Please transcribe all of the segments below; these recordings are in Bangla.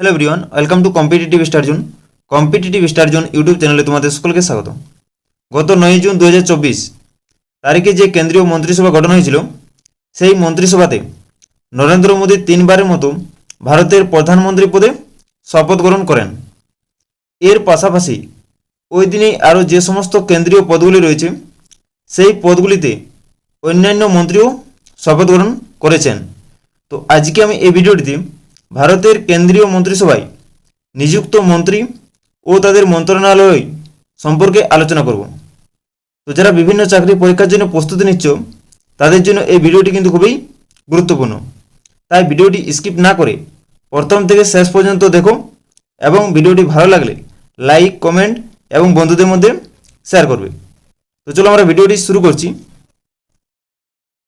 Hello everyone welcome to competitive স্টারজুন competitive স্টারজুন YouTube চ্যানেলে তোমাদের সকলকে স্বাগত গত নয় জুন দু হাজার চব্বিশ, তারিখে যে কেন্দ্রীয় মন্ত্রিসভা গঠন হয়েছিল, সেই মন্ত্রিসভাতে নরেন্দ্র মোদী তিনবারের মতো ভারতের প্রধানমন্ত্রী পদে শপথ গ্রহণ করেন। এর পাশাপাশি ওই দিনে আরও যে সমস্ত কেন্দ্রীয় পদগুলি রয়েছে, সেই পদগুলিতে অন্যান্য মন্ত্রীও শপথ গ্রহণ করেছেন। তো আজকে আমি এই ভিডিওটিতে ভারতের কেন্দ্রীয় মন্ত্রিসভায় নিযুক্ত মন্ত্রী ও তাদের মন্ত্রণালয় সম্পর্কে আলোচনা করব। তো যারা বিভিন্ন চাকরি পরীক্ষার জন্য প্রস্তুতি নিচ্ছ, তাদের জন্য এই ভিডিওটি কিন্তু খুবই গুরুত্বপূর্ণ। তাই ভিডিওটি স্কিপ না করে প্রথম থেকে শেষ পর্যন্ত দেখো এবং ভিডিওটি ভালো লাগলে লাইক, কমেন্ট এবং বন্ধুদের মধ্যে শেয়ার করবে। তো চলো আমরা ভিডিওটি শুরু করছি।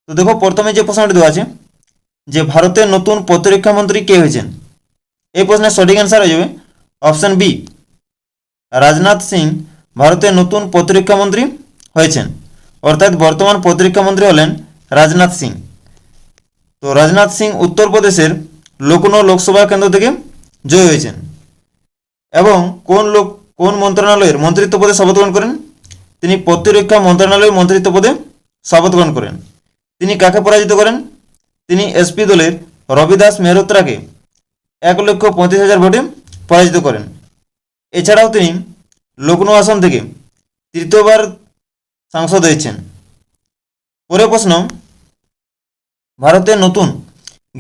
তো দেখো, প্রথমে যে প্রশ্নটি দেওয়া আছে যে ভারতের নতুন প্রতিরক্ষা মন্ত্রী কে হয়েছেন? এই প্রশ্নের সঠিক অ্যান্সার হয়ে যাবে অপশন বি রাজনাথ সিং ভারতের নতুন প্রতিরক্ষা মন্ত্রী হয়েছেন। অর্থাৎ বর্তমান প্রতিরক্ষা মন্ত্রী হলেন রাজনাথ সিং। তো রাজনাথ সিং উত্তরপ্রদেশের লখনৌ লোকসভা কেন্দ্র থেকে জয়ী হয়েছেন। এবং কোন লোক, কোন মন্ত্রণালয়ের মন্ত্রিত্ব পদে শপথ গ্রহণ করেন? তিনি প্রতিরক্ষা মন্ত্রণালয়ের মন্ত্রিত্ব পদে শপথ গ্রহণ করেন। তিনি কাকে পরাজিত করেন? তিনি এসপি দলের রবিদাস মেহরোত্রাকে এক লক্ষ পঁয়ত্রিশ হাজার ভোটে পরাজিত করেন। এছাড়াও তিনি লখনৌ আসন থেকে তৃতীয়বার সাংসদ হয়েছেন। পরের প্রশ্ন ভারতের নতুন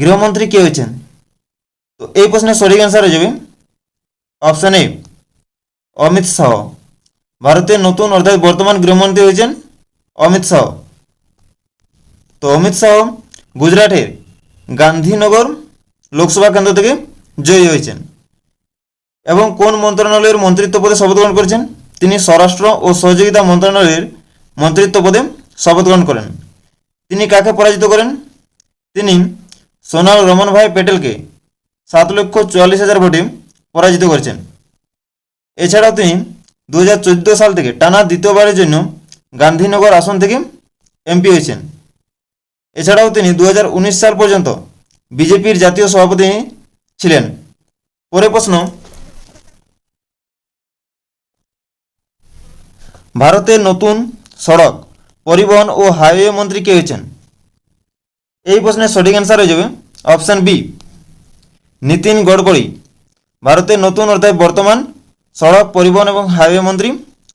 গৃহমন্ত্রী কে হয়েছেন? তো এই প্রশ্নের সঠিক অ্যান্সার হয়ে যাবে অপশন এ অমিত শাহ। ভারতের নতুন অর্থাৎ বর্তমান গৃহমন্ত্রী হয়েছেন অমিত শাহ। তো অমিত শাহ গুজরাটের গান্ধীনগর লোকসভা কেন্দ্র থেকে জয়ী হয়েছেন। এবং কোন মন্ত্রণালয়ের মন্ত্রিত্ব পদে শপথ গ্রহণ করেছেন? তিনি স্বরাষ্ট্র ও সহযোগিতা মন্ত্রণালয়ের মন্ত্রিত্ব পদে শপথ গ্রহণ করেন। তিনি কাকে পরাজিত করেন? তিনি সোনাল রমন ভাই প্যাটেলকে সাত লক্ষ চুয়াল্লিশ হাজার ভোটে পরাজিত করেছেন। এছাড়াও তিনি দু হাজার চোদ্দ সাল থেকে টানা দ্বিতীয়বারের জন্য গান্ধীনগর আসন থেকে এমপি হয়েছেন। এছাড়াও তিনি দু হাজার উনিশ সাল পর্যন্ত বিজেপির জাতীয় সভাপতি ছিলেন। পরে প্রশ্ন ভারতের নতুন সড়ক, পরিবহন ও হাইওয়ে মন্ত্রী কে হয়েছেন? এই প্রশ্নের সঠিক অ্যান্সার হয়ে যাবে অপশান বি নীতিন গডকরি। ভারতের নতুন অর্থাৎ বর্তমান সড়ক, পরিবহন এবং হাইওয়ে মন্ত্রী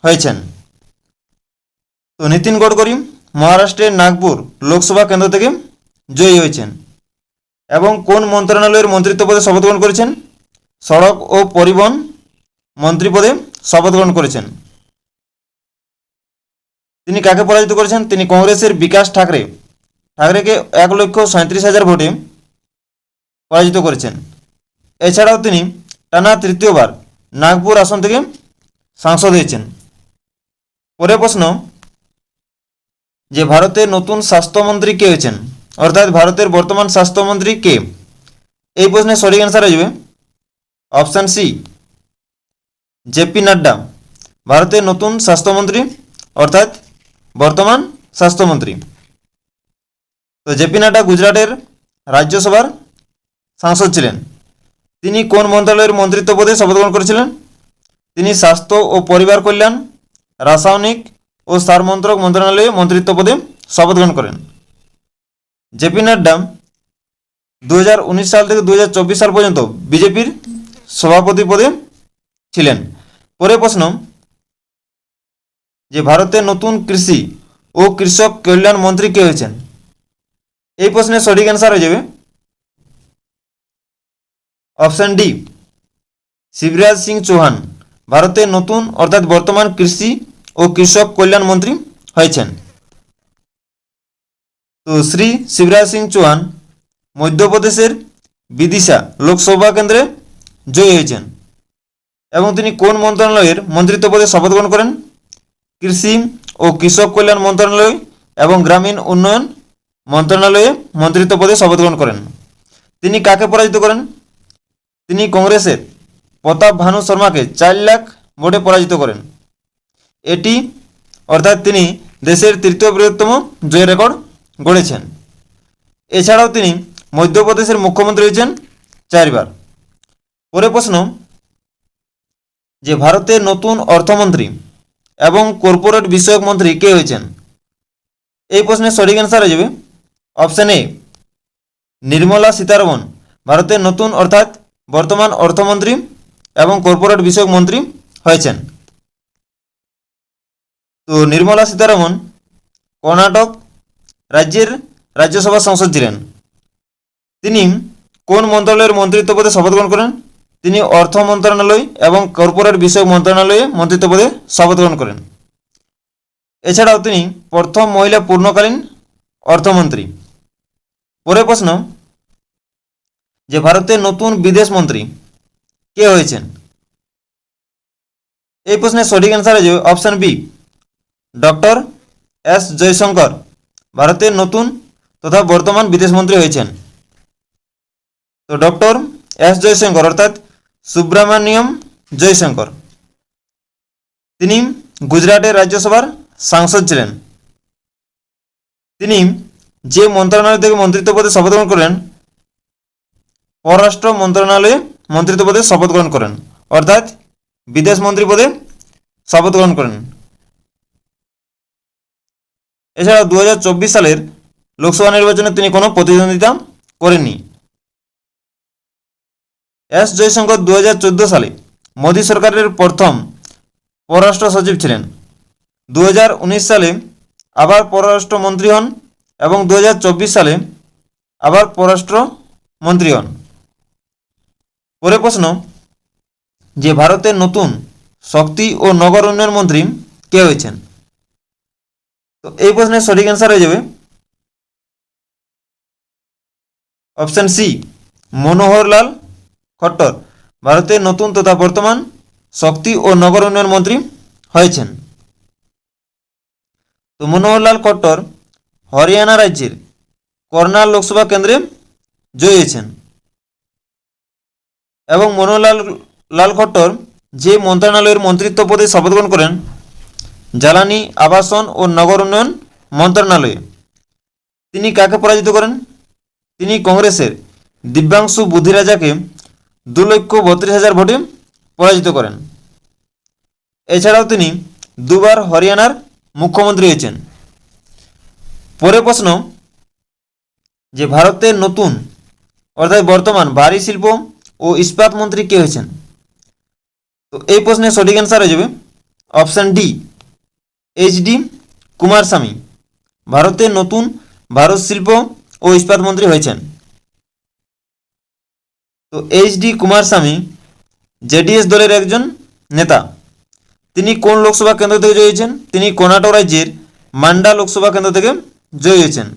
হয়েছেন। তো নীতিন গডকরি মহারাষ্ট্রের নাগপুর লোকসভা কেন্দ্র থেকে জয়ী হয়েছেন। এবং কোন মন্ত্রণালয়ের মন্ত্রিত্ব পদে শপথ গ্রহণ করেছেন? সড়ক ও পরিবহন মন্ত্রী পদে শপথ গ্রহণ করেছেন। তিনি কাকে পরাজিত করেছেন? তিনি কংগ্রেসের বিকাশ ঠাকরে, ঠাকরেকে এক লক্ষ সাঁত্রিশ হাজার ভোটে পরাজিত করেছেন। এছাড়াও তিনি টানা তৃতীয়বার নাগপুর আসন থেকে সাংসদ হয়েছেন। পরের প্রশ্ন যে ভারতের নতুন স্বাস্থ্যমন্ত্রী কে হয়েছেন? অর্থাৎ ভারতের বর্তমান স্বাস্থ্যমন্ত্রী কে? এই প্রশ্নের সঠিক অ্যান্সার যাবে। অপশান সি জেপি নাড্ডা ভারতের নতুন স্বাস্থ্যমন্ত্রী, অর্থাৎ বর্তমান স্বাস্থ্যমন্ত্রী। তো জেপি নাড্ডা গুজরাটের রাজ্যসভার সাংসদ ছিলেন। তিনি কোন মন্ত্রণালয়ের মন্ত্রিত্ব পদে শপথ গ্রহণ করেছিলেন? তিনি স্বাস্থ্য ও পরিবার কল্যাণ, রাসায়নিক ও সার মন্ত্রক মন্ত্রণালয়ে মন্ত্রিত্ব পদে শপথ গ্রহণ করেন। জেপি নাড্ডা দু হাজার উনিশ সাল থেকে দু হাজার চব্বিশ সাল পর্যন্ত বিজেপির সভাপতি পদে ছিলেন। পরে প্রশ্ন, যে ভারতের নতুন কৃষি ও কৃষক কল্যাণ মন্ত্রী কে হয়েছেন? এই প্রশ্নের সঠিক অ্যান্সার হয়ে যাবে। অপশন ডি শিবরাজ সিং চৌহান ভারতের নতুন অর্থাৎ বর্তমান কৃষি ও কৃষক কল্যাণ মন্ত্রী হয়েছেন। তো শ্রী শিবরাজ সিং চৌহান মধ্যপ্রদেশের বিদিশা লোকসভা কেন্দ্রে জয়ী হয়েছেন এবং তিনি কোন মন্ত্রণালয়ের মন্ত্রিত্ব পদে শপথ গ্রহণ করেন? কৃষি ও কৃষক কল্যাণ মন্ত্রণালয় এবং গ্রামীণ উন্নয়ন মন্ত্রণালয়ে মন্ত্রিত্ব পদে শপথ গ্রহণ করেন। তিনি কাকে পরাজিত করেন? তিনি কংগ্রেসের প্রতাপ ভানু শর্মাকে চার লাখ ভোটে পরাজিত করেন। এটি, অর্থাৎ তিনি দেশের তৃতীয় বৃহত্তম জয় রেকর্ড গড়েছেন। এছাড়াও তিনি মধ্যপ্রদেশের মুখ্যমন্ত্রী হয়েছেন চারবার। পরে প্রশ্ন, যে ভারতের নতুন অর্থমন্ত্রী এবং কর্পোরেট বিষয়ক মন্ত্রী কে হয়েছেন? এই প্রশ্নের সঠিক অ্যান্সার হয়ে যাবে অপশান এ নির্মলা সীতারমন ভারতের নতুন অর্থাৎ বর্তমান অর্থমন্ত্রী এবং কর্পোরেট বিষয়ক মন্ত্রী হয়েছেন। তো নির্মলা সীতারামন কর্ণাটক রাজ্যের রাজ্যসভার সাংসদ ছিলেন। তিনি কোন মন্ত্রণালয়ের মন্ত্রিত্ব পদে শপথ গ্রহণ করেন? তিনি অর্থ মন্ত্রণালয় এবং কর্পোরেট বিষয়ক মন্ত্রণালয়ে মন্ত্রিত্ব পদে শপথ গ্রহণ করেন। এছাড়াও তিনি প্রথম মহিলা পূর্ণকালীন অর্থমন্ত্রী। পরের প্রশ্ন, যে ভারতের নতুন বিদেশ মন্ত্রী কে হয়েছেন? এই প্রশ্নের সঠিক অ্যান্সার হয়ে যাবে option B doctor S Jaishankar, ভারতের নতুন তথা বর্তমান বিদেশমন্ত্রী হয়েছেন। তো ডক্টর এস জয়শঙ্কর, অর্থাৎ সুব্রমণিয়ম জয়শঙ্কর, তিনি গুজরাটের রাজ্যসভার সাংসদ ছিলেন। তিনি যে মন্ত্রণালয় থেকে মন্ত্রিত্ব পদে শপথ গ্রহণ করেন, পররাষ্ট্র মন্ত্রণালয়ে মন্ত্রিত্ব পদে শপথ গ্রহণ করেন, অর্থাৎ বিদেশ মন্ত্রী পদে শপথ গ্রহণ করেন। এছাড়া দু হাজার চব্বিশ সালের লোকসভা নির্বাচনে তিনি কোনো প্রতিদ্বন্দ্বিতা করেননি। এস জয়শঙ্কর দু হাজার চোদ্দ সালে মোদী সরকারের প্রথম পররাষ্ট্র সচিব ছিলেন। দু হাজার উনিশ সালে আবার পররাষ্ট্রমন্ত্রী হন এবং দু হাজার চব্বিশ সালে আবার পররাষ্ট্র মন্ত্রী হন। পরে প্রশ্ন, যে ভারতের নতুন শক্তি ও নগর উন্নয়ন মন্ত্রী কে হয়েছেন? তো এই প্রশ্নের সঠিক অ্যান্সার হয়ে যাবে। অপশন সি মনোহরলাল খট্টর, ভারতের নতুন তথা বর্তমান শক্তি ও নগর উন্নয়ন মন্ত্রী হয়েছেন। তো মনোহরলাল খট্টর হরিয়ানা রাজ্যের কর্নাল লোকসভা কেন্দ্রে জয়ী হয়েছেন। এবং মনোহরলাল, লাল খট্টর যে মন্ত্রণালয়ের মন্ত্রিত্ব পদে শপথ গ্রহণ করেন জ্বালানি, আবাসন ও নগর উন্নয়ন মন্ত্রণালয়ে। তিনি কাকে পরাজিত করেন? তিনি কংগ্রেসের দিব্যাংশু বুদ্ধিরাজাকে দু লক্ষ বত্রিশ হাজার ভোটে পরাজিত করেন। এছাড়াও তিনি দুবার হরিয়ানার মুখ্যমন্ত্রী হয়েছেন। পরে প্রশ্ন, যে ভারতের নতুন, অর্থাৎ বর্তমান ভারী শিল্প ও ইস্পাত মন্ত্রী কে হয়েছেন? তো এই প্রশ্নের সঠিক অ্যান্সার হয়ে যাবে option D H D Kumaraswamy ভারতের নতুন ভারত শিল্প ও ইস্পাত মন্ত্রী হয়েছেন। তো এইচ ডি কুমারস্বামী জেডিএস দলের একজন নেতা। তিনি কোন লোকসভা কেন্দ্র থেকে জয়ী হয়েছেন? তিনি কর্ণাটক রাজ্যের মান্ডা লোকসভা কেন্দ্র থেকে জয়ী হয়েছেন।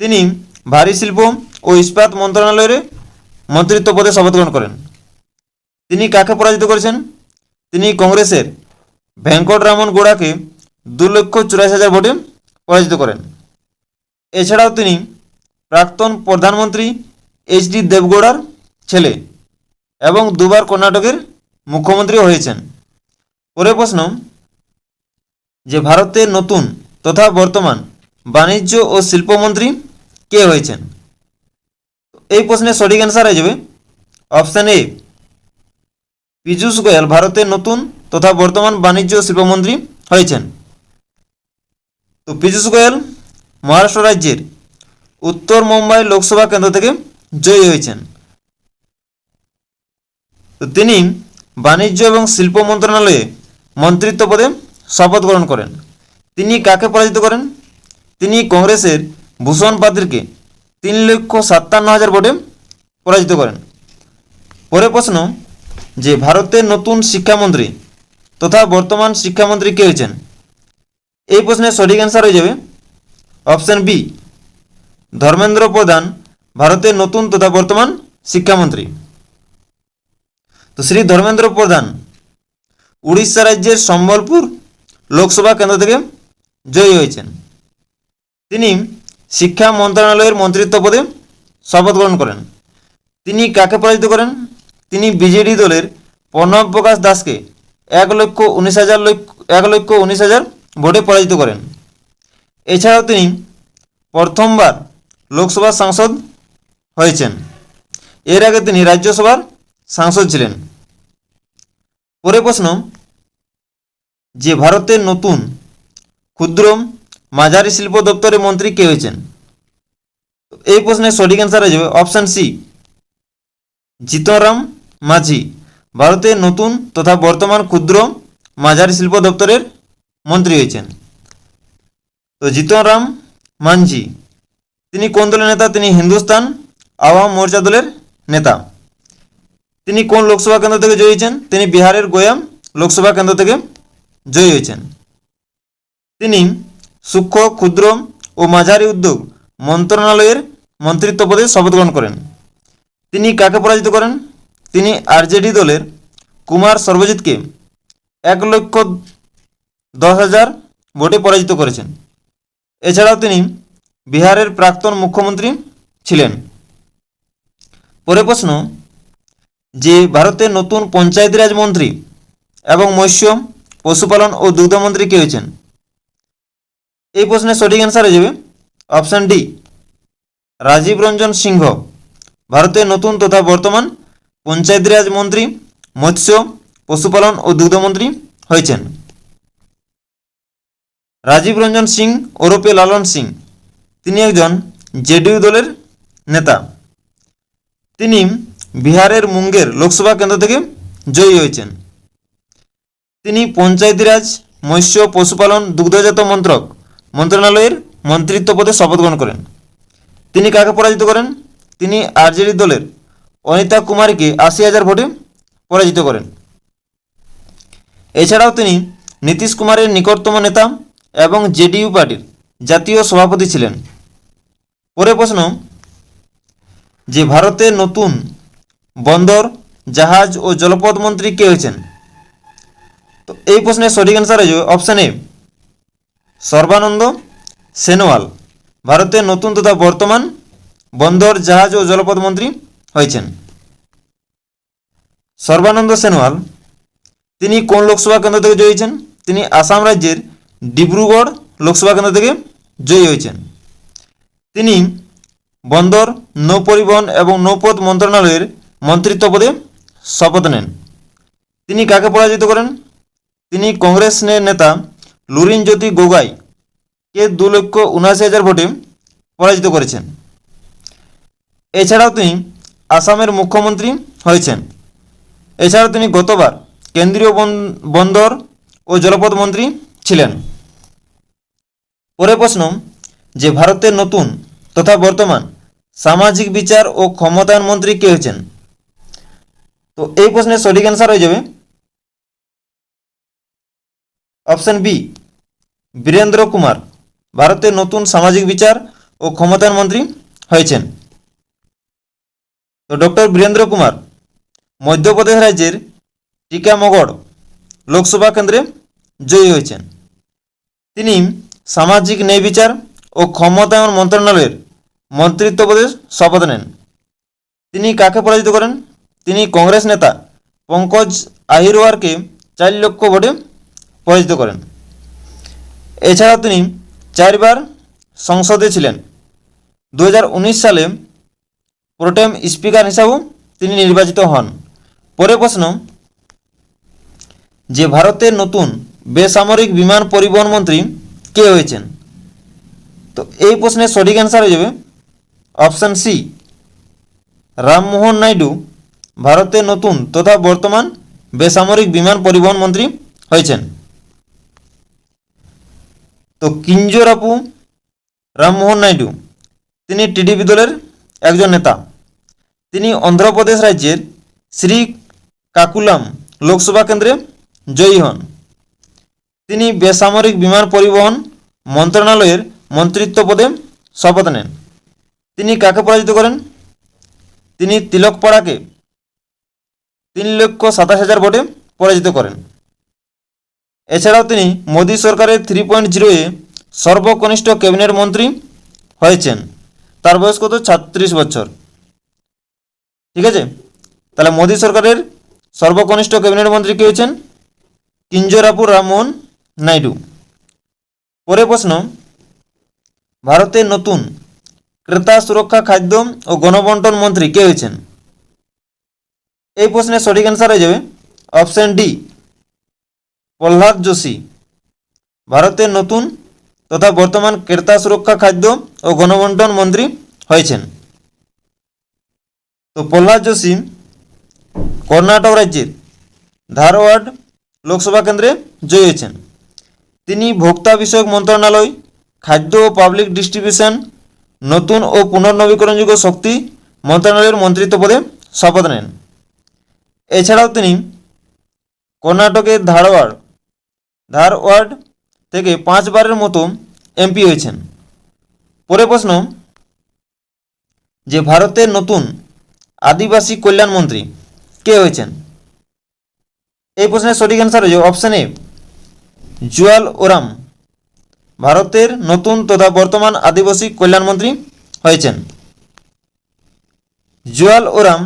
তিনি ভারী শিল্প ও ইস্পাত মন্ত্রণালয়ের মন্ত্রিত্ব পদে শপথ গ্রহণ করেন। তিনি কাকে পরাজিত করেছেন? তিনি কংগ্রেসের ভেঙ্কটরামন গোড়াকে দু লক্ষ চুরাশি হাজার ভোটে পরাজিত করেন। এছাড়াও তিনি প্রাক্তন প্রধানমন্ত্রী এইচ ডি দেবগৌড়ার ছেলে এবং দুবার কর্ণাটকের মুখ্যমন্ত্রীও হয়েছেন। পরে প্রশ্ন, যে ভারতের নতুন তথা বর্তমান বাণিজ্য ও শিল্পমন্ত্রী কে হয়েছেন? এই প্রশ্নের সঠিক অ্যান্সার হয়ে যাবে অপশান এ পীযূষ গোয়েল ভারতের নতুন তথা বর্তমান বাণিজ্য শিল্পমন্ত্রী হয়েছেন। তো পীযূষ গোয়েল মহারাষ্ট্র রাজ্যের উত্তর মুম্বাই লোকসভা কেন্দ্র থেকে জয়ী হয়েছেন। তো তিনি বাণিজ্য এবং শিল্প মন্ত্রণালয়ে মন্ত্রিত্ব পদে শপথ গ্রহণ করেন। তিনি কাকে পরাজিত করেন? তিনি কংগ্রেসের ভূষণ পাত্রকে তিন লক্ষ সাতান্ন হাজার ভোটে পরাজিত করেন। পরে প্রশ্ন, যে ভারতের নতুন শিক্ষামন্ত্রী তথা বর্তমান শিক্ষামন্ত্রী কে হয়েছেন? এই প্রশ্নের সঠিক অ্যান্সার হয়ে যাবে। অপশান বি ধর্মেন্দ্র প্রধান, ভারতের নতুন তথা বর্তমান শিক্ষামন্ত্রী। তো শ্রী ধর্মেন্দ্র প্রধান, উড়িষ্যা রাজ্যের সম্বলপুর লোকসভা কেন্দ্র থেকে জয়ী হয়েছেন। তিনি শিক্ষা মন্ত্রণালয়ের মন্ত্রিত্ব পদে শপথ গ্রহণ করেন। তিনি কাকে পরাজিত করেন? তিনি বিজেডি দলের প্রণব প্রকাশ দাসকে এক লক্ষ উনিশ হাজার লক্ষ এক লক্ষ উনিশ হাজার ভোটে পরাজিত করেন। এছাড়াও তিনি প্রথমবার লোকসভার সাংসদ হয়েছেন। এর আগে তিনি রাজ্যসভার সাংসদ ছিলেন। পরে প্রশ্ন, যে ভারতের নতুন ক্ষুদ্র মাঝারি শিল্প দপ্তরের মন্ত্রী কে হয়েছেন? এই প্রশ্নের সঠিক অ্যান্সার হয়ে যাবে অপশান সি জিতরাম মাঝি। ভারতের নতুন তথা বর্তমান ক্ষুদ্র মাঝারি শিল্প দপ্তরের মন্ত্রী হয়েছেন। তো জিতরাম মাঝি তিনি কোন দলের নেতা? তিনি হিন্দুস্তান আওয়াম মোর্চা দলের নেতা। তিনি কোন লোকসভা কেন্দ্র থেকে জয়ী হয়েছেন? তিনি বিহারের গোয়াম লোকসভা কেন্দ্র থেকে জয়ী হয়েছেন। তিনি সূক্ষ্ম, ক্ষুদ্র ও মাঝারি উদ্যোগ মন্ত্রণালয়ের মন্ত্রিত্ব পদে শপথ গ্রহণ করেন। তিনি কাকে পরাজিত করেন? তিনি আরজেডি দলের কুমার সর্বজিৎকে এক লক্ষ দশ হাজার ভোটে পরাজিত করেছেন। এছাড়াও তিনি বিহারের প্রাক্তন মুখ্যমন্ত্রী ছিলেন। পরে প্রশ্ন, যে ভারতের নতুন পঞ্চায়েত রাজ মন্ত্রী এবং মৎস্য, পশুপালন ও দুগ্ধমন্ত্রী কে হয়েছেন? এই প্রশ্নের সঠিক অ্যান্সার হয়ে যাবে অপশান ডি রাজীব রঞ্জন সিংহ, ভারতের নতুন তথা বর্তমান পঞ্চায়েত রাজ মন্ত্রী, মৎস্য, পশুপালন ও দুগ্ধমন্ত্রী হয়েছেন। রাজীব রঞ্জন সিং ওরপে লালন সিং, তিনি একজন জেডিইউ দলের নেতা। তিনি বিহারের মুঙ্গের লোকসভা কেন্দ্র থেকে জয়ী হয়েছেন। তিনি পঞ্চায়েতিরাজ মৎস্য, পশুপালন, দুগ্ধজাত মন্ত্রক মন্ত্রণালয়ের মন্ত্রিত্ব পদে শপথ গ্রহণ করেন। তিনি কাকে পরাজিত করেন? তিনি আরজেডি দলের অনিতা কুমারীকে আশি হাজার ভোটে পরাজিত করেন। এছাড়াও তিনি নীতিশ কুমারের নিকটতম নেতা এবং জেডিইউ পার্টির জাতীয় সভাপতি ছিলেন। পরে প্রশ্ন, যে ভারতের নতুন বন্দর, জাহাজ ও জলপথ মন্ত্রী কে হয়েছেন? তো এই প্রশ্নের সঠিক অ্যান্সার হয়ে যাবে অপশান এ সর্বানন্দ সেনোয়াল ভারতের নতুন তথা বর্তমান বন্দর, জাহাজ ও জলপথ মন্ত্রী হয়েছেন সর্বানন্দ সেনোয়াল তিনি কোন লোকসভা কেন্দ্র থেকে জয়ী হয়েছেন তিনি আসাম রাজ্যের ডিব্রুগড় লোকসভা কেন্দ্র থেকে জয়ী হয়েছেন তিনি বন্দর, নৌপরিবহন এবং নৌপথ মন্ত্রণালয়ের মন্ত্রিত্ব পদে শপথ নেন। তিনি কাকে পরাজিত করেন? তিনি কংগ্রেস নেতা লুরিন জ্যোতি গোগাই কে দু লক্ষ উনআশি হাজার ভোটে পরাজিত করেছেন। এছাড়াও তিনি আসামের মুখ্যমন্ত্রী হয়েছেন। এছাড়া তিনি গতবার কেন্দ্রীয় বন- বন্দর ও জলপথ মন্ত্রী ছিলেন। পরে প্রশ্ন, যে ভারতের নতুন তথা বর্তমান সামাজিক বিচার ও ক্ষমতায়ন মন্ত্রী কে হয়েছেন? তো এই প্রশ্নের সঠিক অ্যান্সার হয়ে যাবে। অপশন বি বীরেন্দ্র কুমার ভারতের নতুন সামাজিক বিচার ও ক্ষমতায়ন মন্ত্রী হয়েছেন। তো ডক্টর বীরেন্দ্র কুমার মধ্যপ্রদেশ রাজ্যের টিকামগড় লোকসভা কেন্দ্রে জয়ী হয়েছেন তিনি সামাজিক ন্যায় বিচার ও ক্ষমতায়ন মন্ত্রণালয়ের মন্ত্রিত্ব পদে শপথ নেন। তিনি কাকে পরাজিত করেন? তিনি কংগ্রেস নেতা পঙ্কজ আহিরওয়ারকে চার লক্ষ ভোটে পরাজিত করেন। এছাড়াও তিনি চারবার সংসদে ছিলেন। দু হাজার উনিশ সালে প্রোটেম স্পিকার হিসাবেও তিনি নির্বাচিত হন। পরে প্রশ্ন, যে ভারতের নতুন বেসামরিক বিমান পরিবহন মন্ত্রী কে হয়েছেন? তো এই প্রশ্নের সঠিক অ্যান্সার হয়ে যাবে অপশান সি রামমোহন নাইডু ভারতের নতুন তথা বর্তমান বেসামরিক বিমান পরিবহন মন্ত্রী হয়েছেন। তো কিঞ্জোরাপু, রামমোহন নাইডু, তিনি টিডিপি দলের একজন নেতা। তিনি অন্ধ্রপ্রদেশ রাজ্যের শ্রী কাকুলাম লোকসভা কেন্দ্রে জয়ী হন। তিনি বেসামরিক বিমান পরিবহন মন্ত্রণালয়ের মন্ত্রিত্ব পদে শপথ নেন। তিনি কাকে পরাজিত করেন? তিনি তিলকপাড়াকে তিন লক্ষ সাতাশ হাজার ভোটে পরাজিত করেন। এছাড়াও তিনি মোদী সরকারের থ্রি পয়েন্ট জিরোয়ে সর্বকনিষ্ঠ ক্যাবিনেট মন্ত্রী হয়েছেন। তার বয়স কত? ছত্রিশ বছর। ঠিক আছে? তাহলে মোদী সরকারের সর্বকনিষ্ঠ ক্যাবিনেট মন্ত্রী কে হয়েছেন? কিঞ্জরাপুর রামমোহন নাইডু। পরে প্রশ্ন ভারতের নতুন ক্রেতা সুরক্ষা খাদ্য ও গণবন্টন মন্ত্রী কে হয়েছেন? এই প্রশ্নের সঠিক অ্যান্সার হয়ে যাবে অপশন ডি প্রহ্লাদ যোশী। ভারতের নতুন তথা বর্তমান ক্রেতা সুরক্ষা খাদ্য ও গণবন্টন মন্ত্রী হয়েছেন। তো প্রহ্লাদ যোশী, কর্ণাটক রাজ্যের ধারওয়াড় লোকসভা কেন্দ্রে জয়ী হয়েছেন। তিনি ভোক্তা বিষয়ক মন্ত্রণালয়, খাদ্য ও পাবলিক ডিস্ট্রিবিউশন, নতুন ও পুনর্নবীকরণযোগ্য শক্তি মন্ত্রণালয়ের মন্ত্রিত্ব পদে শপথ নেন। এছাড়াও তিনি কর্ণাটকের ধারওয়াড় ধারওয়াড় থেকে পাঁচবারের মতো এমপি হয়েছেন। পরে প্রশ্ন, যে ভারতের নতুন আদিবাসী কল্যাণ মন্ত্রী কে হয়েছেন? এই প্রশ্নের সঠিক অ্যান্সার হয়ে অপশন এ জুয়াল ওরাম। ভারতের নতুন তথা বর্তমান আদিবাসী কল্যাণমন্ত্রী হয়েছেন। জুয়াল ওরাম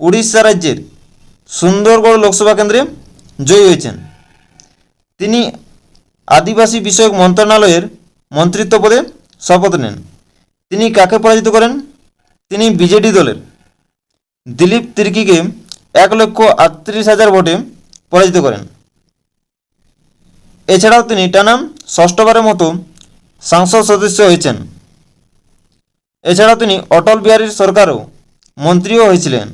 উড়িষ্যা রাজ্যের সুন্দরগড় লোকসভা কেন্দ্রে জয়ী হয়েছেন। তিনি আদিবাসী বিষয়ক মন্ত্রণালয়ের মন্ত্রিত্ব পদে শপথ নেন। তিনি কাকে পরাজিত করেন? তিনি বিজেডি দলের। দিলীপ তির্কিকে এক লক্ষ আটত্রিশ হাজার ভোটে পরাজিত করেন। এছাড়াও তিনি টানা ষষ্ঠবারের মতো সংসদ সদস্য হয়েছেন। এছাড়াও তিনি অটল বিহারীর সরকারও মন্ত্রীও হয়েছিলেন।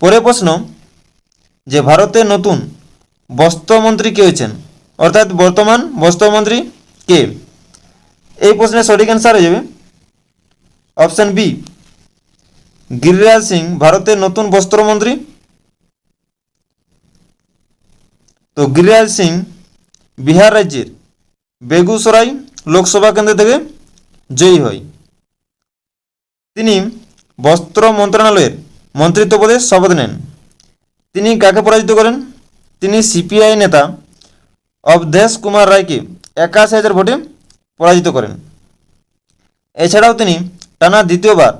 পরে প্রশ্ন, যে ভারতের নতুন বস্ত্রমন্ত্রী কে হয়েছেন? অর্থাৎ বর্তমান বস্ত্রমন্ত্রী কে? এই প্রশ্নের সঠিক অ্যান্সার হয়ে যাবে। অপশন বি গিরিরাজ সিং, ভারতের নতুন বস্ত্রমন্ত্রী। তো গিরিরাজ সিং, বিহার রাজ্যের বেগুসরাই লোকসভা কেন্দ্র থেকে জয়ী হয়। তিনি বস্ত্র মন্ত্রণালয়ের মন্ত্রিত্ব পদে শপথ নেন। তিনি কাকে পরাজিত করেন? তিনি সিপিআই নেতা অবধেশ কুমার রায়কে একাশি হাজার ভোটে পরাজিত করেন। এছাড়াও তিনি টানা দ্বিতীয়বার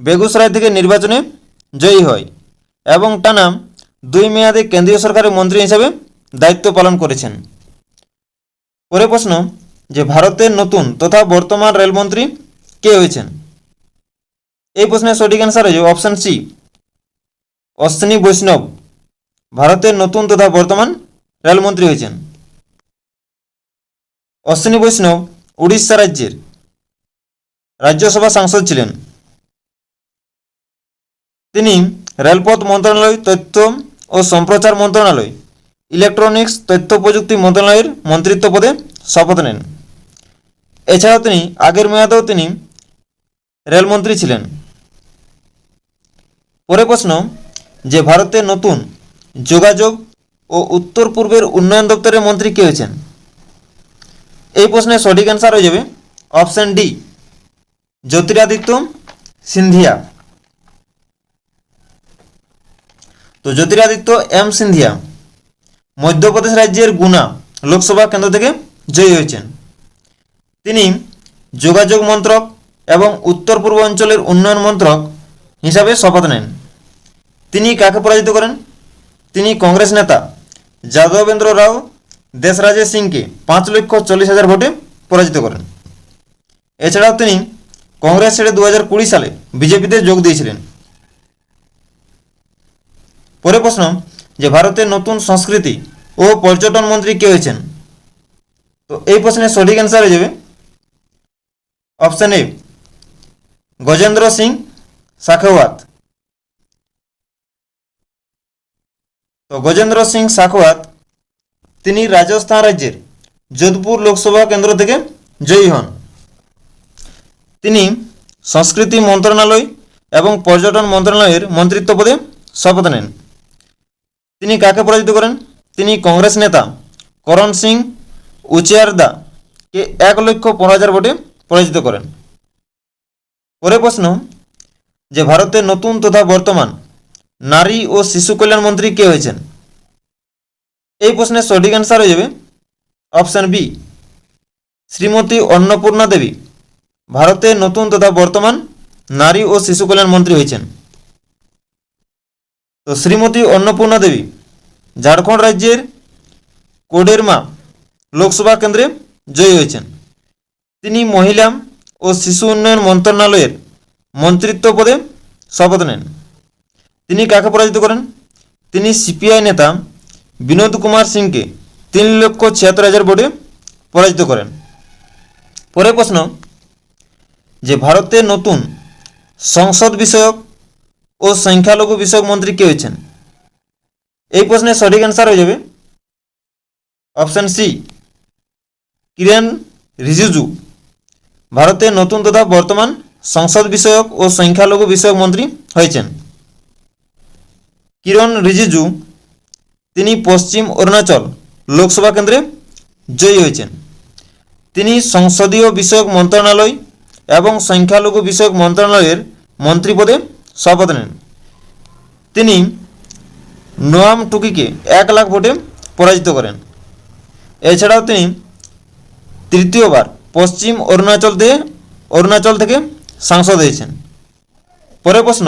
বেগুসরাই থেকে নির্বাচনে জয়ী হয় এবং টানা দুই মেয়াদে কেন্দ্রীয় সরকারের মন্ত্রী হিসেবে দায়িত্ব পালন করেছেন। পরে প্রশ্ন যে ভারতের নতুন তথা বর্তমান রেলমন্ত্রী কে হয়েছেন? এই প্রশ্নের সঠিক অ্যান্সার হয়ে অপশন সি অশ্বিনী বৈষ্ণব। ভারতের নতুন তথা বর্তমান রেলমন্ত্রী হয়েছেন। অশ্বিনী বৈষ্ণব উড়িষ্যা রাজ্যের রাজ্যসভা সাংসদ ছিলেন। তিনি রেলপথ মন্ত্রণালয়, তথ্য ও সম্প্রচার মন্ত্রণালয়, ইলেকট্রনিক্স, তথ্য প্রযুক্তি মন্ত্রণালয়ের মন্ত্রিত্ব পদে শপথ নেন। এছাড়াও তিনি, আগের মেয়াদেও তিনি রেলমন্ত্রী ছিলেন। পরে প্রশ্ন, যে ভারতের নতুন যোগাযোগ ও উত্তর পূর্বের উন্নয়ন দপ্তরের মন্ত্রী কে হয়েছেন? এই প্রশ্নের সঠিক অ্যান্সার হয়ে যাবে অপশন ডি জ্যোতিরাদিত্য, সিন্ধিয়া। তো জ্যোতিরাদিত্য এম সিন্ধিয়া। মধ্যপ্রদেশ রাজ্যের গুনা লোকসভা কেন্দ্র থেকে জয়ী হয়েছেন। তিনি যোগাযোগ মন্ত্রক এবং উত্তর পূর্ব অঞ্চলের উন্নয়ন মন্ত্রক হিসাবে শপথ নেন। তিনি কাকে পরাজিত করেন? তিনি কংগ্রেস নেতা যাদবেন্দ্র রাও দেশরাজে সিংকে পাঁচ লক্ষ চল্লিশ হাজার ভোটে পরাজিত করেন। এছাড়াও তিনি কংগ্রেস ছেড়ে দু হাজার কুড়ি সালে বিজেপিতে যোগ দিয়েছিলেন। পরে প্রশ্ন, যে ভারতের নতুন সংস্কৃতি ও পর্যটন মন্ত্রী কে হয়েছেন? তো এই প্রশ্নের সঠিক অ্যান্সার হয়ে যাবে। অপশান এ গজেন্দ্র সিং শাখাওয়াত তো গজেন্দ্র সিং শাখাওয়াত তিনি রাজস্থান রাজ্যের যোধপুর লোকসভা কেন্দ্র থেকে জয়ী হন। তিনি সংস্কৃতি মন্ত্রণালয় এবং পর্যটন মন্ত্রণালয়ের মন্ত্রিত্ব পদে শপথ নেন। তিনি কাকে পরাজিত করেন? তিনি কংগ্রেস নেতা করণ সিং উচিয়ারদা কে এক লক্ষ পনেরো হাজার ভোটে পরাজিত করেন। পরে প্রশ্ন, যে ভারতের নতুন তথা বর্তমান নারী ও শিশু কল্যাণ মন্ত্রী কে হয়েছেন? এই প্রশ্নের সঠিক অ্যান্সার হয়ে যাবে অপশান বি শ্রীমতী অন্নপূর্ণা দেবী ভারতের নতুন তথা বর্তমান নারী ও শিশু কল্যাণ মন্ত্রী হয়েছেন। তো শ্রীমতী অন্নপূর্ণা দেবী, ঝাড়খণ্ড রাজ্যের কোডেরমা লোকসভা কেন্দ্রে জয়ী হয়েছেন। তিনি মহিলা ও শিশু উন্নয়ন মন্ত্রণালয়ের মন্ত্রিত্ব পদে শপথ নেন। তিনি কাকে পরাজিত করেন? তিনি সিপিআই নেতা বিনোদ কুমার সিংকে তিন লক্ষ ছিয়াত্তর হাজার ভোটে পরাজিত করেন। পরের প্রশ্ন, যে ভারতের নতুন সংসদ বিষয়ক ও সংখ্যালঘু বিষয়ক মন্ত্রী কে হয়েছেন? এই প্রশ্নের সঠিক অ্যান্সার হয়ে যাবে। অপশান সি কিরেন রিজিজু ভারতের নতুন তথা বর্তমান সংসদ বিষয়ক ও সংখ্যালঘু বিষয়ক মন্ত্রী হয়েছেন। কিরণ রিজিজু তিনি পশ্চিম অরুণাচল লোকসভা কেন্দ্রে জয়ী হয়েছেন। তিনি সংসদীয় বিষয়ক মন্ত্রণালয় এবং সংখ্যালঘু বিষয়ক মন্ত্রণালয়ের মন্ত্রী পদে শপথ নেন। তিনি নোয়াম টুকিকে এক লাখ ভোটে পরাজিত করেন। এছাড়াও তিনি তৃতীয়বার পশ্চিম অরুণাচল থেকে অরুণাচল থেকে সাংসদ হয়েছেন। পরের প্রশ্ন,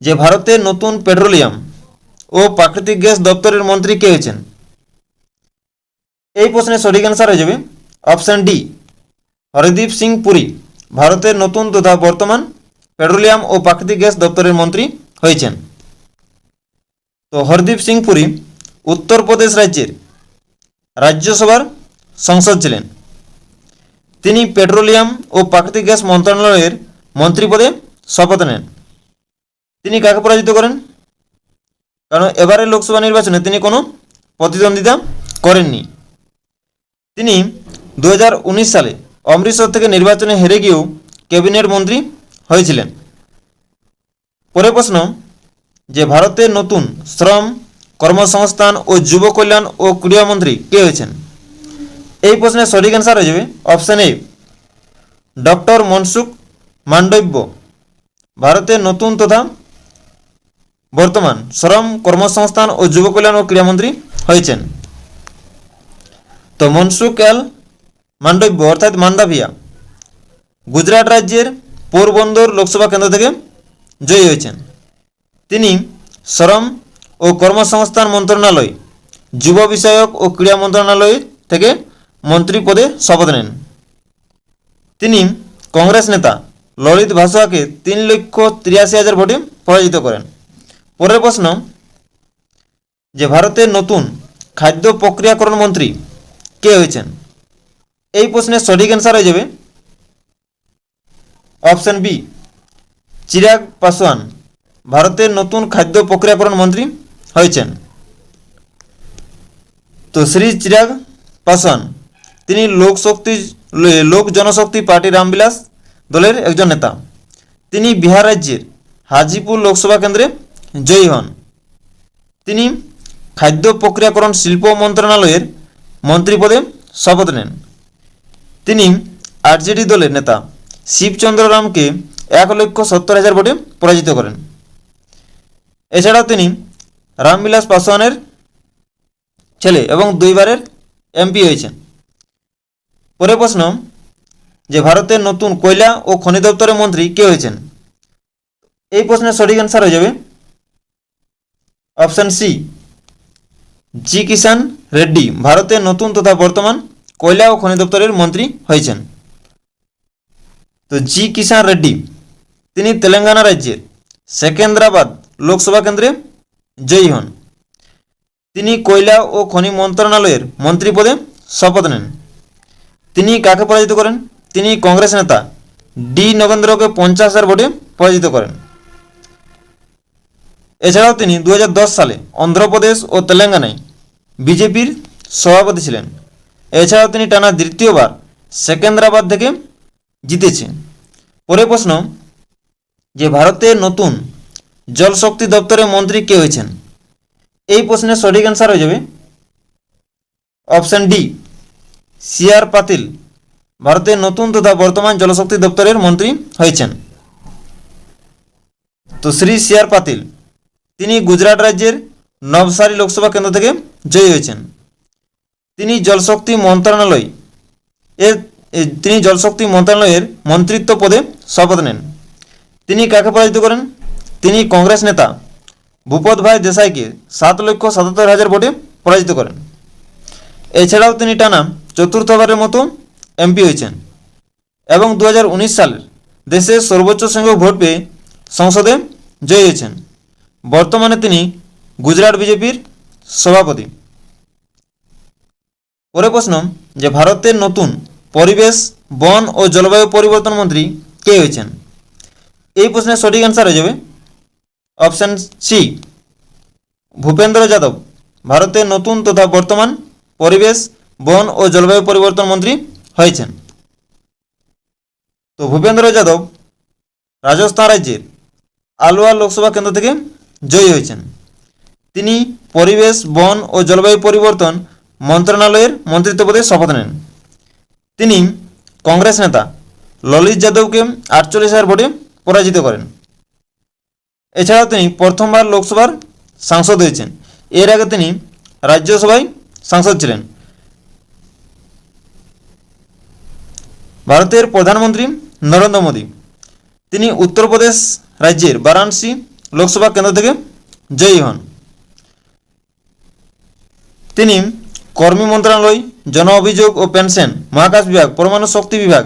যে ভারতের নতুন পেট্রোলিয়াম ও প্রাকৃতিক গ্যাস দপ্তরের মন্ত্রী কে হয়েছেন? এই প্রশ্নের সঠিক অ্যান্সার হয়ে যাবে অপশান ডি হরদীপ সিং পুরী, ভারতের নতুন তথা বর্তমান পেট্রোলিয়াম ও প্রাকৃতিক গ্যাস দপ্তরের মন্ত্রী হয়েছেন। তো হরদীপ সিং পুরী, উত্তরপ্রদেশ রাজ্যের রাজ্যসভার সংসদ ছিলেন। তিনি পেট্রোলিয়াম ও প্রাকৃতিক গ্যাস মন্ত্রণালয়ের মন্ত্রী পদে শপথ নেন। তিনি কাকে পরাজিত করেন? কারণ এবারের লোকসভা নির্বাচনে তিনি কোনো প্রতিদ্বন্দ্বিতা করেননি। তিনি দু হাজার উনিশ সালে অমৃতসর থেকে নির্বাচনে হেরে গিয়েও ক্যাবিনেট মন্ত্রী হয়েছিলেন। পরে প্রশ্ন, যে ভারতের নতুন শ্রম, কর্মসংস্থান ও যুব কল্যাণ ও ক্রীড়ামন্ত্রী কে হয়েছেন? এই প্রশ্নের সঠিক অ্যান্সার হয়ে যাবে option A doctor Mansukh Mandaviya. ভারতের নতুন তথা বর্তমান শ্রম কর্মসংস্থান ও যুব কল্যাণ ও ক্রীড়ামন্ত্রী হয়েছেন। তো মনসুখ এল মান্ডব্য, অর্থাৎ মান্ডাভিয়া গুজরাট রাজ্যের পোরবন্দর লোকসভা কেন্দ্র থেকে জয়ী হয়েছেন। তিনি শ্রম ও কর্মসংস্থান মন্ত্রণালয়, যুব বিষয়ক ও ক্রীড়া মন্ত্রণালয় থেকে মন্ত্রী পদে শপথ নেন। তিনি কংগ্রেস নেতা ললিত ভাসোয়াকে তিন লক্ষ তিরাশি হাজার ভোটে পরাজিত করেন। পরের প্রশ্ন, যে ভারতের নতুন খাদ্য প্রক্রিয়াকরণ মন্ত্রী কে হয়েছেন? এই প্রশ্নের সঠিক অ্যান্সার হয়ে যাবে অপশন বি চিরাগ পাসওয়ান ভারতের নতুন খাদ্য প্রক্রিয়াকরণ মন্ত্রী হয়েছেন। তো শ্রী চিরাগ পাসওয়ান তিনি লোকশক্তি লোক জনশক্তি পার্টি রামবিলাস দলের একজন নেতা। তিনি বিহার রাজ্যের হাজিপুর লোকসভা কেন্দ্রে জয়ী হন। তিনি খাদ্য প্রক্রিয়াকরণ শিল্প মন্ত্রণালয়ের মন্ত্রী পদে শপথ নেন। তিনি আরজেডি দলের নেতা শিবচন্দ্র রামকে এক লক্ষ সত্তর হাজার ভোটে পরাজিত করেন। এছাড়াও তিনি রামবিলাস পাসওয়ানের ছেলে এবং দুইবারের এমপি হয়েছেন। পরে প্রশ্ন, যে ভারতের নতুন কয়লা ও খনি দপ্তরের মন্ত্রী কে হয়েছেন? এই প্রশ্নের সঠিক অ্যান্সার হয়ে যাবে option C, G Kishan Reddy, ভারতের নতুন তথা বর্তমান কয়লা ও খনি দপ্তরের মন্ত্রী হয়েছেন। তো জি কিষান রেড্ডি, তিনি তেলেঙ্গানা রাজ্যের সেকেন্দ্রাবাদ লোকসভা কেন্দ্রে জয়ী হন। তিনি কয়লা ও খনি মন্ত্রণালয়ের মন্ত্রী পদে শপথ নেন। তিনি কাকে পরাজিত করেন? তিনি কংগ্রেস নেতা ডি নগেন্দ্রকে পঞ্চাশ হাজার ভোটে পরাজিত করেন। এছাড়াও তিনি দু হাজার দশ সালে অন্ধ্রপ্রদেশ ও তেলেঙ্গানায় বিজেপির সভাপতি ছিলেন। এছাড়াও তিনি টানা দ্বিতীয়বার সেকেন্দ্রাবাদ থেকে জিতেছেন। পরে প্রশ্ন, যে ভারতের নতুন জলশক্তি দপ্তরের মন্ত্রী কে হয়েছেন? এই প্রশ্নের সঠিক অ্যান্সার হয়ে যাবে অপশান ডি সি আর পাতিল ভারতের নতুন তথা বর্তমান জলশক্তি দপ্তরের মন্ত্রী হয়েছেন। তো শ্রী সি আর পাতিল তিনি গুজরাট রাজ্যের নবসারী লোকসভা কেন্দ্র থেকে জয়ী হয়েছেন। তিনি জলশক্তি মন্ত্রণালয় এর তিনি জলশক্তি মন্ত্রণালয়ের মন্ত্রিত্ব পদে শপথ নেন। তিনি কাকে পরাজিত করেন? তিনি কংগ্রেস নেতা ভূপত ভাই দেশাইকে সাত লক্ষ সাতাত্তর হাজার ভোটে পরাজিত করেন। এছাড়াও তিনি টানা চতুর্থবারের মতো এমপি হয়েছেন এবং দু সালের দেশের সর্বোচ্চ সংখ্যক ভোট পেয়ে সংসদে জয়ী হয়েছেন। বর্তমানে তিনি গুজরাট বিজেপির সভাপতি। পরে প্রশ্ন, যে ভারতের নতুন পরিবেশ, বন ও জলবায়ু পরিবর্তন মন্ত্রী কে হয়েছেন? এই প্রশ্নের সঠিক অ্যান্সার হয়ে যাবে অপশান সি ভূপেন্দ্র যাদব, ভারতের নতুন তথা বর্তমান পরিবেশ, বন ও জলবায়ু পরিবর্তন মন্ত্রী হয়েছেন। তো ভূপেন্দ্র যাদব, রাজস্থান রাজ্যের আলোয়ার লোকসভা কেন্দ্র থেকে জয়ী হয়েছেন। তিনি পরিবেশ, বন ও জলবায়ু পরিবর্তন মন্ত্রণালয়ের মন্ত্রিত্ব পদে শপথ নেন। তিনি কংগ্রেস নেতা ললিত যাদবকে আটচল্লিশ হাজার ভোটে পরাজিত করেন। এছাড়াও তিনি প্রথমবার লোকসভার সাংসদ হয়েছেন। এর আগে তিনি রাজ্যসভায় সাংসদ ছিলেন। ভারতের প্রধানমন্ত্রী নরেন্দ্র মোদী। তিনি উত্তরপ্রদেশ রাজ্যের বারাণসী লোকসভা কেন্দ্র থেকে জয়ী হন। তিনি কর্মী মন্ত্রণালয়, জন অভিযোগ ও পেনশন, মহাকাশ বিভাগ, পরমাণু শক্তি বিভাগ,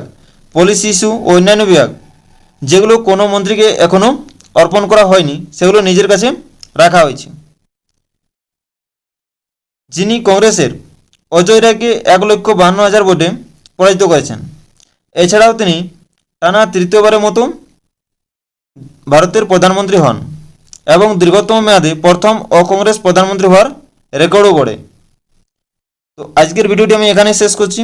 পলিসি ইস্যু ও অন্যান্য বিভাগ, যেগুলো কোনো মন্ত্রীকে এখনও অর্পণ করা হয়নি, সেগুলো নিজের কাছে রাখা হয়েছে। যিনি কংগ্রেসের অজয় রায়কে এক লক্ষ বান্ন হাজার ভোটে পরাজিত করেছেন। এছাড়াও তিনি টানা তৃতীয়বারের মতো ভারতের প্রধানমন্ত্রী হন। এবং দীর্ঘতম মেয়াদে প্রথম অকংগ্রেস প্রধানমন্ত্রী হওয়ার রেকর্ডও গড়ে। তো আজকের ভিডিওটি আমি এখানেই শেষ করছি।